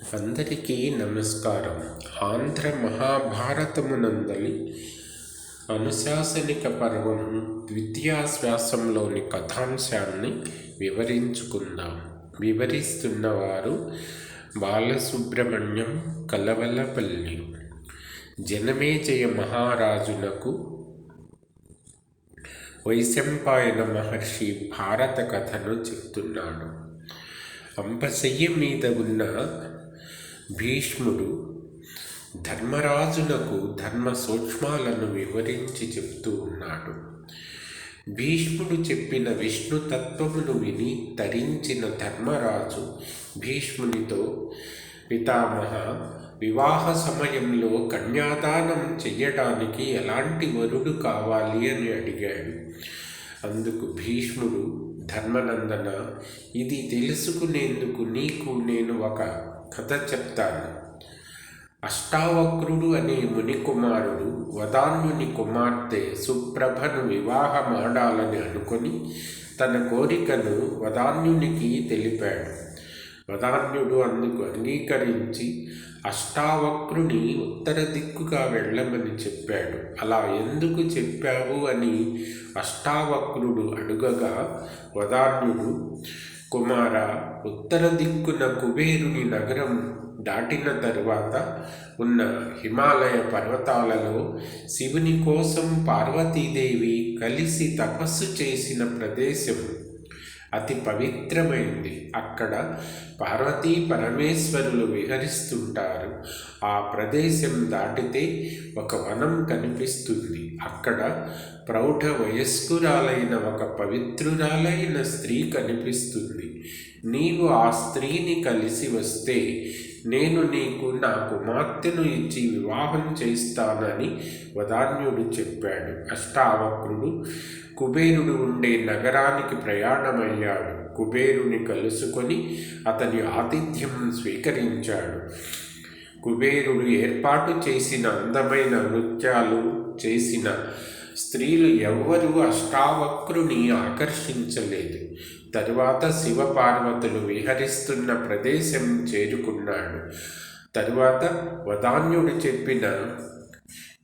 అందరికీ నమస్కారం. ఆంధ్ర మహాభారతమునందలి అనుశాసనిక పర్వం ద్వితీయాశ్వాసంలోని కథాంశాన్ని వివరించుకుందాం. వివరిస్తున్నవారు బాలసుబ్రహ్మణ్యం కలవలపల్లి. జనమేజయ మహారాజునకు వైశంపాయన మహర్షి భారత కథను చెప్తున్నాడు. అంపశయ్య మీద ఉన్న భీష్ముడు ధర్మరాజునకు ధర్మ సూక్ష్మాలను వివరించి చెప్తూ ఉన్నాడు. భీష్ముడు చెప్పిన విష్ణు తత్వమును విని తరించిన ధర్మరాజు భీష్మునితో పితామహ వివాహ సమయంలో కన్యాదానం చెయ్యడానికి ఎలాంటి వరుడు కావాలి అని అడిగాడు. అందుకు భీష్ముడు ధర్మనందన ఇది తెలుసుకునేందుకు నీకు నేను ఒక కథ చెప్తాను. అష్టావక్రుడు అనే ముని కుమారుడు వదాన్యుని కుమార్తె సుప్రభను వివాహమాడాలని అనుకొని తన కోరికను వదాన్యునికి తెలిపాడు. వదాన్యుడు అందుకు అంగీకరించి అష్టావక్రుని ఉత్తర దిక్కుగా వెళ్ళమని చెప్పాడు. అలా ఎందుకు చెప్పావు? అని అష్టావక్రుడు అడుగగా వదాన్యుడు కుమార ఉత్తర దిక్కున కుబేరుని నగరం దాటిన తరువాత ఉన్న హిమాలయ పర్వతాలలో శివుని కోసం పార్వతీదేవి కలిసి తపస్సు చేసిన ప్రదేశం అతి పవిత్రమైంది. అక్కడ పార్వతీ పరమేశ్వరులు విహరిస్తుంటారు. ఆ ప్రదేశం దాటితే ఒక వనం కనిపిస్తుంది. అక్కడ ప్రౌఢ వయస్కురాలైన ఒక పవిత్రురాలైన స్త్రీ కనిపిస్తుంది. నీవు ఆ స్త్రీని కలిసి వస్తే నేను నీకు నా కుమార్తెను ఇచ్చి వివాహం చేస్తానని వదాన్యుడు చెప్పాడు. అష్టావక్రుడు కుబేరుడు ఉండే నగరానికి ప్రయాణమయ్యాడు. కుబేరుని కలుసుకొని అతని ఆతిథ్యం స్వీకరించాడు. కుబేరుడు ఏర్పాటు చేసిన అందమైన నృత్యాలు చేసిన స్త్రీలు ఎవ్వరూ అష్టావక్రుని ఆకర్షించలేదు. తరువాత శివపార్వతులు విహరిస్తున్న ప్రదేశం చేరుకున్నాడు. తరువాత వదాన్యుడు చెప్పిన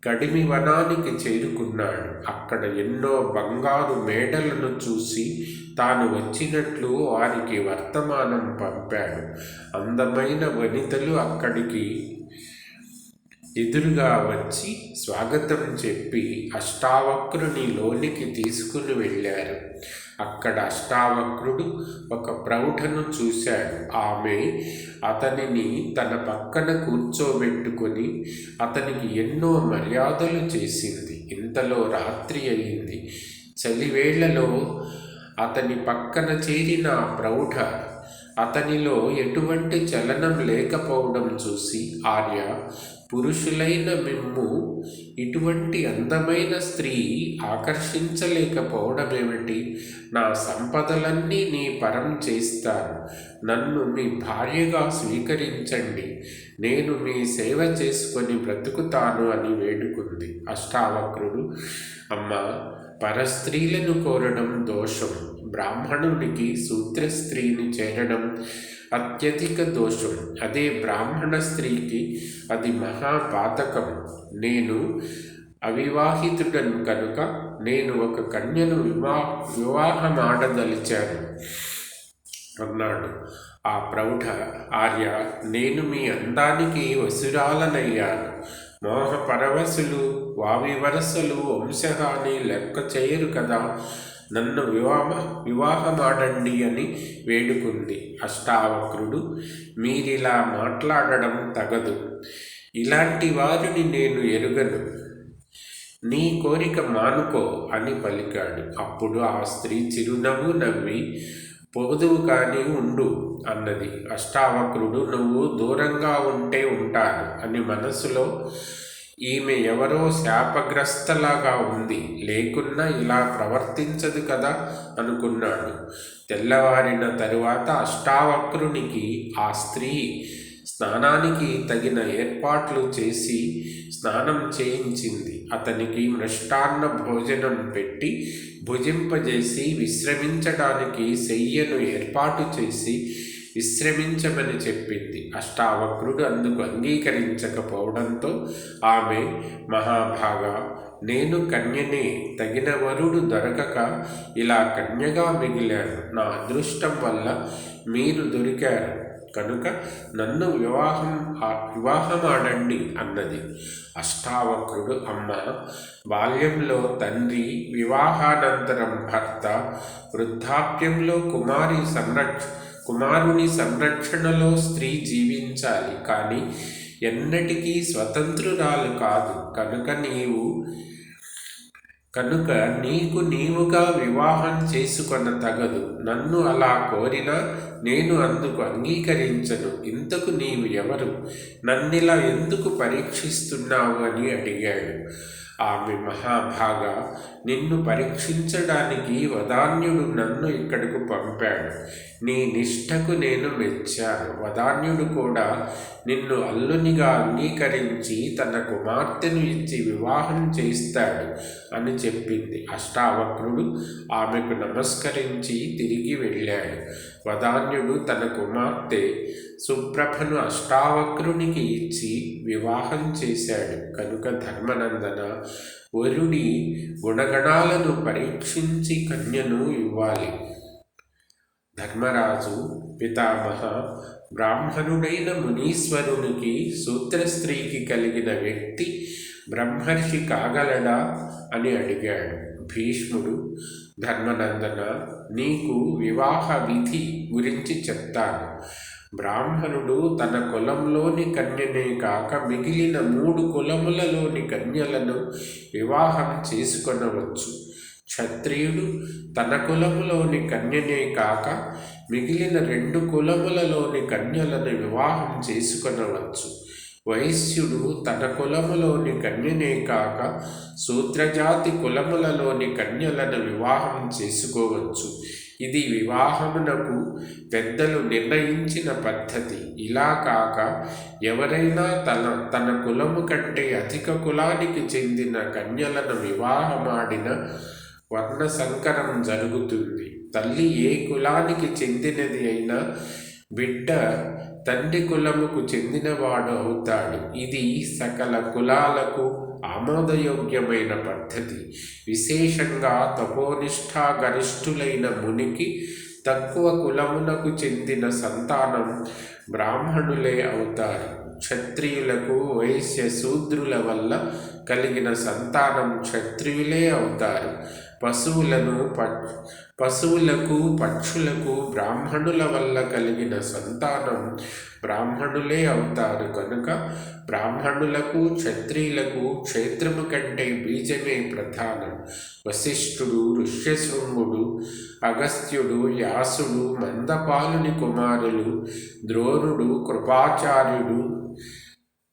కడిమి వనానికి చేరుకున్నాడు. అక్కడ ఎన్నో బంగారు మేడలను చూసి తాను వచ్చినట్లు వారికి వర్తమానం పంపాడు. అందమైన వనితలు అక్కడికి ఎదురుగా వచ్చి స్వాగతం చెప్పి అష్టావక్రుని లోనికి తీసుకుని వెళ్ళారు. అక్కడ అష్టావక్రుడు ఒక ప్రౌఢను చూశాడు. ఆమె అతనిని తన పక్కన కూర్చోబెట్టుకొని అతనికి ఎన్నో మర్యాదలు చేసింది. ఇంతలో రాత్రి అయింది. చలివేళ్ళలో అతని పక్కన చేరిన ప్రౌఢ అతనిలో ఎటువంటి చలనం లేకపోవడం చూసి ఆర్య పురుషులైన మిమ్ము ఇటువంటి అందమైన స్త్రీ ఆకర్షించలేకపోవడమేమిటి నా సంపదలన్నీ నీ పరం చేస్తాను. నన్ను మీ భార్యగా స్వీకరించండి. నేను మీ సేవ చేసుకొని బ్రతుకుతాను అని వేడుకుంది అష్టావక్రుడు. అమ్మ పరస్త్రీలను కోరడం దోషం. బ్రాహ్మణుడికి సూత్ర స్త్రీని చేరడం అత్యధిక దోషం అదే బ్రాహ్మణ స్త్రీకి అది మహాపాతకం. నేను అవివాహితుడను కనుక నేను ఒక కన్యను వివా వివాహమాడదలిచాను అన్నాడు. ఆ ప్రౌఢ ఆర్య నేను మీ అందానికి వసురాలనయ్యాను మోహ పరవశులు వావివరసలు వంశహాని లెక్క చేయరు కదా. నన్ను వివాహ వివాహమాడండి అని వేడుకుంది. అష్టావక్రుడు మీరిలా మాట్లాడడం తగదు. ఇలాంటి వారిని నేను ఎరుగను. నీ కోరిక మానుకో అని పలికాడు. అప్పుడు ఆ స్త్రీ చిరునవ్వు నవ్వి పొగదువు కానీ ఉండు అన్నది. అష్టావక్రుడు నువ్వు దూరంగా ఉంటే ఉంటాను అని మనసులో ఈమె ఎవరో శాపగ్రస్తలాగా ఉంది. లేకున్నా ఇలా ప్రవర్తించదు కదా అనుకున్నాడు. తెల్లవారిన తరువాత అష్టావక్రునికి ఆ స్త్రీ స్నానానికి తగిన ఏర్పాట్లు చేసి స్నానం చేయించింది. అతనికి మృష్టాన్న భోజనం పెట్టి భుజింపజేసి విశ్రమించడానికి శయ్యను ఏర్పాటు చేసి విశ్రమించమని చెప్పింది. అష్టావక్రుడు అందుకు అంగీకరించకపోవడంతో ఆమె మహాభాగా నేను కన్యనే తగిన వరుడు దొరకక ఇలా కన్యగా మిగిలాను. నా అదృష్టం వల్ల మీరు దొరికారు. కనుక నన్ను వివాహం వివాహమాడండి అన్నది. అష్టావక్రుడు అమ్మ బాల్యంలో తండ్రి వివాహానంతరం భర్త వృద్ధాప్యంలో కుమారి సంరక్ష కుమారుని సంరక్షణలో స్త్రీ జీవించాలి కానీ ఎన్నటికీ స్వతంత్రురాలు కాదు. కనుక నీవు కనుక నీకు నీవుగా వివాహం చేసుకొన తగదు. నన్ను అలా కోరినా నేను అందుకు అంగీకరించను. ఇంతకు నీవు ఎవరు? నన్నిలా ఎందుకు పరీక్షిస్తున్నావు అని అడిగాడు. ఆమె మహాభాగ నిన్ను పరీక్షించడానికి వదాన్యుడు నన్ను ఇక్కడకు పంపాడు. నీ నిష్టకు నేను మెచ్చాను. వదాన్యుడు కూడా నిన్ను అల్లునిగా అంగీకరించి తన కుమార్తెను ఇచ్చి వివాహం చేస్తాడు అని చెప్పింది. అష్టావక్రుడు ఆమెకు నమస్కరించి తిరిగి వెళ్ళాడు. వదాన్యుడు తన కుమార్తె సుప్రభను అష్టావక్రునికి ఇచ్చి వివాహం చేశాడు. కనుక ధర్మనందన వరుడి గుణగణాలను పరీక్షించి కన్యను ఇవ్వాలి. ధర్మరాజు పితామహ బ్రాహ్మణుడైన మునీశ్వరునికి సూత్రస్త్రీకి కలిగిన వ్యక్తి బ్రహ్మర్షి కాగలడా అని అడిగాడు. భీష్ముడు ధర్మనందన నీకు వివాహ విధి గురించి చెప్తాను. బ్రాహ్మణుడు తన కులంలోని కన్యనే కాక మిగిలిన మూడు కులములలోని కన్యలను వివాహం చేసుకొనవచ్చు. క్షత్రియుడు తన కులములోని కన్యనే కాక మిగిలిన రెండు కులములలోని కన్యలను వివాహం చేసుకొనవచ్చు. వైశ్యుడు తన కులములోని కన్యనే కాక సూత్రజాతి కులములలోని కన్యలను వివాహం చేసుకోవచ్చు. ఇది వివాహమునకు పెద్దలు నిర్ణయించిన పద్ధతి. ఇలా కాక ఎవరైనా తన తన కులము కంటే అధిక కులానికి చెందిన కన్యలను వివాహమాడిన వర్ణ సంకరం జరుగుతుంది. తల్లి ఏ కులానికి చెందినది అయినా బిడ్డ తండ్రి కులముకు చెందినవాడు అవుతాడు. ఇది సకల కులాలకు ఆమోదయోగ్యమైన పద్ధతి. విశేషంగా తపోనిష్టా గరిష్ఠులైన మునికి తక్కువ కులమునకు చెందిన సంతానం బ్రాహ్మణులే అవుతారు. క్షత్రియులకు వైశ్య శూద్రుల వల్ల కలిగిన సంతానం క్షత్రియులే అవుతారు. పశువులను పశువులకు పక్షులకు బ్రాహ్మణుల వల్ల కలిగిన సంతానం బ్రాహ్మణులే అవుతారు. కనుక బ్రాహ్మణులకు క్షత్రియులకు క్షేత్రము కంటే బీజమే ప్రధానం. వశిష్ఠుడు ఋష్యశృంగుడు అగస్త్యుడు యాసుడు మందపాలుని కుమారులు ద్రోణుడు కృపాచార్యుడు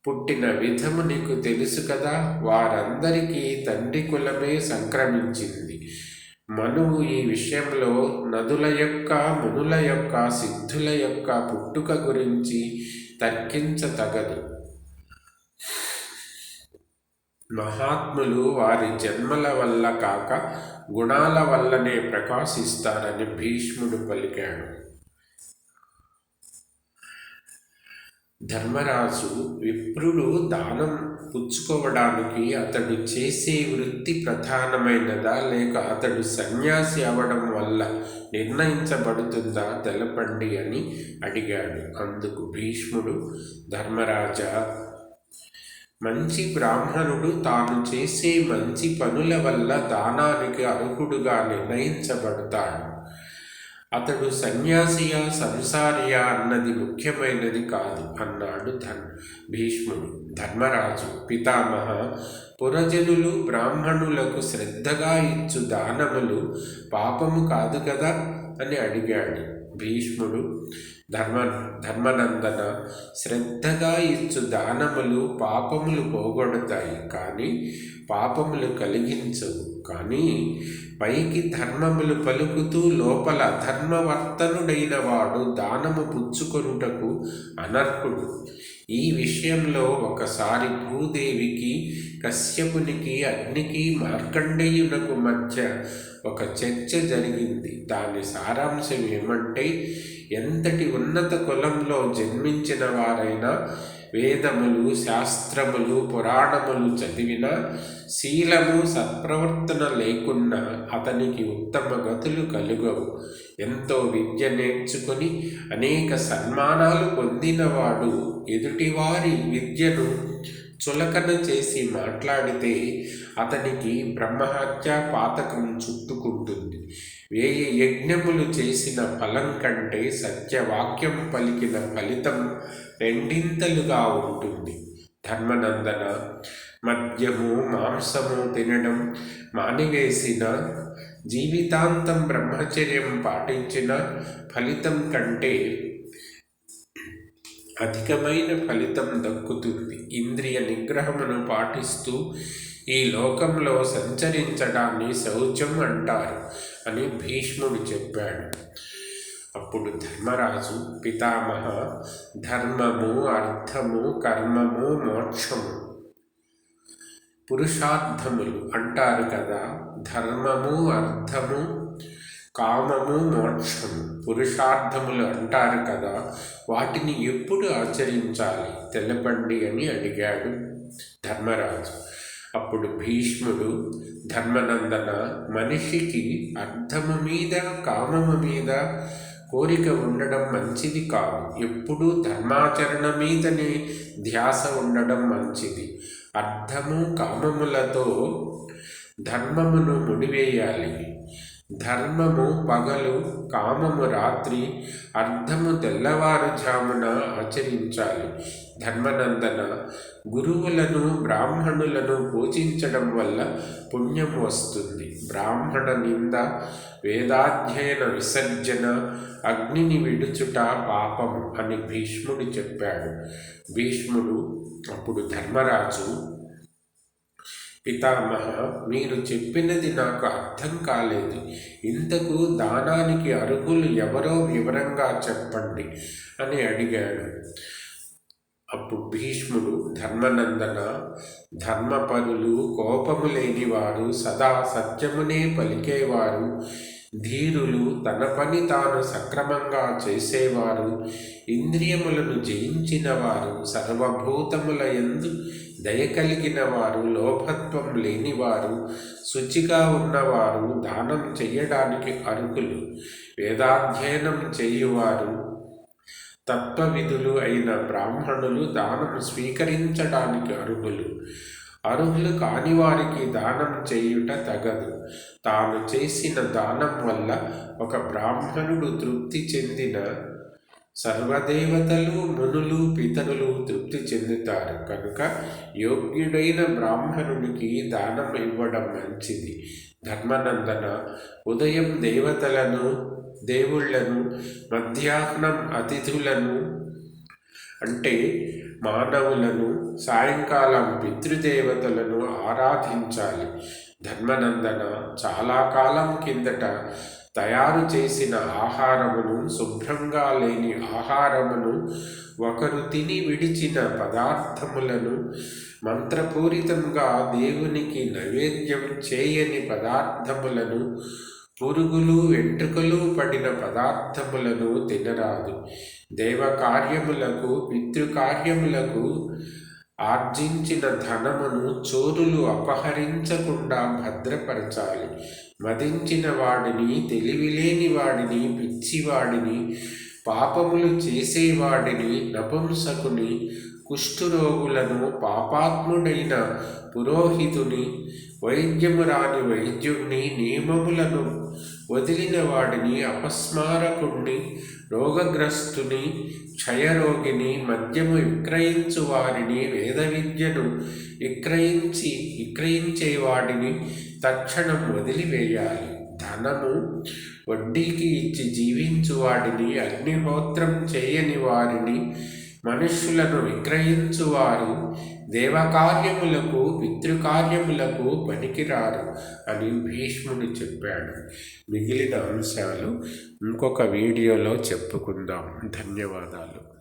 పుట్టిన విధము నీకు తెలుసు కదా వారందరికీ తండ్రి కులమే సంక్రమించింది. మనువు ఈ విషయంలో నదుల యొక్క మునుల యొక్క సిద్ధుల యొక్క పుట్టుక గురించి తర్కించతగదు. మహాత్ములు వారి జన్మల వల్ల కాక గుణాల వల్లనే ప్రకాశిస్తారని భీష్ముడు పలికాడు. ధర్మరాజు విప్రుడు దానం పుచ్చుకోవడానికి అతడు చేసే వృత్తి ప్రధానమైనదా లేక అతడు సన్యాసి అవడం వల్ల నిర్ణయించబడుతుందా తెలపండి అని అడిగాడు. అందుకు భీష్ముడు ధర్మరాజా మంచి బ్రాహ్మణుడు తాను చేసే మంచి పనుల వల్ల దానానికి అర్హుడుగా నిర్ణయించబడతాడు. అతడు సన్యాసియా సంసారియా అన్నది ముఖ్యమైనది కాదు అన్నాడు ధన్ భీష్ముడు. ధర్మరాజు పితామహ పురజనులు బ్రాహ్మణులకు శ్రద్ధగా ఇచ్చు దానములు పాపము కాదు కదా అని అడిగాడు భీష్ముడు. ధర్మ ధర్మనందన శ్రద్ధగా ఇచ్చు దానములు పాపములు పోగొడతాయి కానీ పాపములు కలిగించవు. కానీ పైకి ధర్మములు పలుకుతూ లోపల ధర్మవర్తనుడైన వాడు దానము పుచ్చుకొనుటకు అనర్హుడు. ఈ విషయంలో ఒకసారి భూదేవికి కశ్యపునికి అగ్నికి మార్కండేయునకు మధ్య ఒక చర్చ జరిగింది. దాని సారాంశం ఏమంటే ఎంతటి ఉన్నత కులంలో జన్మించిన వారైనా వేదములు శాస్త్రములు పురాణములు చదివిన శీలము సత్ప్రవర్తన లేకున్నా అతనికి ఉత్తమ గతులు కలుగవు. ఎంతో విద్య నేర్చుకొని అనేక సన్మానాలు పొందినవాడు ఎదుటివారి విద్యను చులకన చేసి మాట్లాడితే అతనికి బ్రహ్మహత్య పాతకం చుట్టుకుంటుంది. వేయి యజ్ఞములు చేసిన ఫలం కంటే సత్యవాక్యం పలికిన ఫలితం రెండింతలుగా ఉంటుంది. ధర్మనందన మద్యము మాంసము తినడం మానివేసిన జీవితాంతం బ్రహ్మచర్యం పాటించిన ఫలితం కంటే అధికమైన ఫలితం దక్కుతుంది. ఇంద్రియ నిగ్రహమును పాటిస్తూ ఈ లోకంలో సంచరించడాన్ని శౌచం అంటారు అని భీష్ముడు చెప్పాడు. అప్పుడు ధర్మరాజు పితామహ ధర్మము అర్థము కర్మము మోక్షము. పురుషార్థములు అంటారు కదా ధర్మము అర్థము కామము మోక్షము. పురుషార్థములు అంటారు కదా వాటిని ఎప్పుడు ఆచరించాలి? తెలపండి అని అడిగాడు ధర్మరాజు. అప్పుడు భీష్ముడు ధర్మనందన మనిషికి అర్థము మీద కామము మీద కోరిక ఉండడం మంచిది కాదు. ఎప్పుడూ ధర్మాచరణ మీదనే ధ్యాస ఉండడం మంచిది. అర్థము కామములతో ధర్మమును ముడివేయాలి. ధర్మము పగలు కామము రాత్రి అర్థము తెల్లవారుజామున ఆచరించాలి. ధర్మనందన గురువులను బ్రాహ్మణులను పూజించడం వల్ల పుణ్యం వస్తుంది. బ్రాహ్మణ నింద వేదాధ్యయన విసర్జన అగ్నిని విడుచుట పాపం అని భీష్ముడు చెప్పాడు. భీష్ముడు అప్పుడు ధర్మరాజు పితామహ మీరు చెప్పినది నాకు అర్థం కాలేదు. ఇంతకు దానానికి అర్హులు ఎవరో వివరంగా చెప్పండి అని అడిగాడు. అప్పుడు భీష్ముడు ధర్మనందన ధర్మపరులు కోపము లేనివారు సదా సత్యమునే పలికేవారు. ధీరులు తన పని తాను సక్రమంగా చేసేవారు ఇంద్రియములను జయించిన వారు సర్వభూతముల ఎందు దయ కలిగిన వారు లోభత్వం లేనివారు శుచిగా ఉన్నవారు దానం చేయడానికి అర్హులు. వేదాధ్యయనం చేయువారు తత్వవిధులు అయిన బ్రాహ్మణులు దానం స్వీకరించడానికి అర్హులు. అర్హులు కాని వారికి దానం చేయుట తగదు. తాను చేసిన దానం వల్ల ఒక బ్రాహ్మణుడు తృప్తి చెందిన సర్వదేవతలు మునులు పితరులు తృప్తి చెందుతారు. కనుక యోగ్యుడైన బ్రాహ్మణునికి దానం ఇవ్వడం మంచిది. ధర్మనందన ఉదయం దేవతలను దేవుళ్ళను మధ్యాహ్నం అతిథులను అంటే మానవులను సాయంకాలం పితృదేవతలను ఆరాధించాలి. ధర్మనందన చాలా కాలం కిందట తయారు చేసిన ఆహారమును శుభ్రంగా లేని ఆహారమును ఒకరు తిని విడిచిన పదార్థములను మంత్రపూరితంగా దేవునికి నైవేద్యం చేయని పదార్థములను పురుగులు వెంట్రుకలు పడిన పదార్థములను తినరాదు. దేవకార్యములకు పితృకార్యములకు ఆర్జించిన ధనమును చోరులు అపహరించకుండా భద్రపరచాలి. మదించిన వాడిని తెలివిలేని వాడిని పిచ్చివాడిని పాపములు చేసేవాడిని నపుంసకుని కుష్ఠురోగులను పాపాత్ముడైన పురోహితుని వైద్యము రాని వైద్యుణ్ణి నియమములను వదిలిన వాడిని అపస్మారకుణ్ణి రోగగ్రస్తుని క్షయరోగిని మద్యము విక్రయించు వారిని వేద విద్యను విక్రయించి విక్రయించేవాడిని తక్షణం వదిలివేయాలి. ధనము వడ్డీకి ఇచ్చి జీవించు వాడిని అగ్నిహోత్రం చేయని వారిని మనుష్యులను విక్రయించువారు దేవకార్యములకు పితృకార్యములకు పనికిరారు అని భీష్ముడు చెప్పాడు. మిగిలిన అంశాలు ఇంకొక వీడియోలో చెప్పుకుందాం. ధన్యవాదాలు.